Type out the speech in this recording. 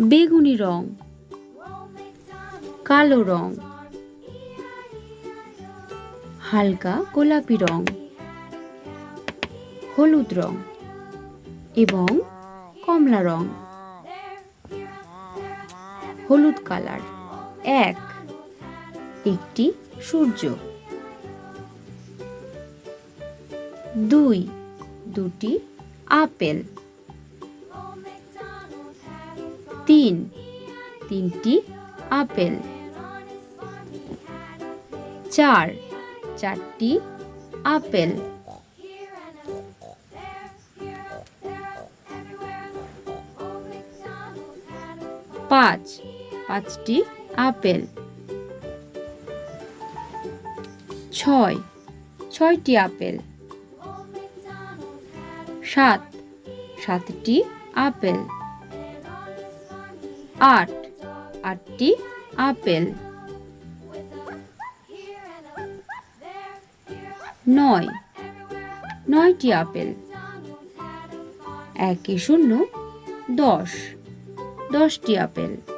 বেগুনি রং, কালো রং, হালকা গোলাপি রং, হলুদ রং এবং কমলা রং। হলুদ কালার এক, একটি সূর্য। দুই, দুটি আপেল। তিন। তিনটি আপেল। চার। চারটি আপেল। পাঁচ। পাঁচটি আপেল। ছয়। ছয়টি আপেল। সাত। সাতটি আপেল। আট। আটটি আপেল। নয়। নয়টি আপেল। একে শূন্য। দশ। দশটি আপেল।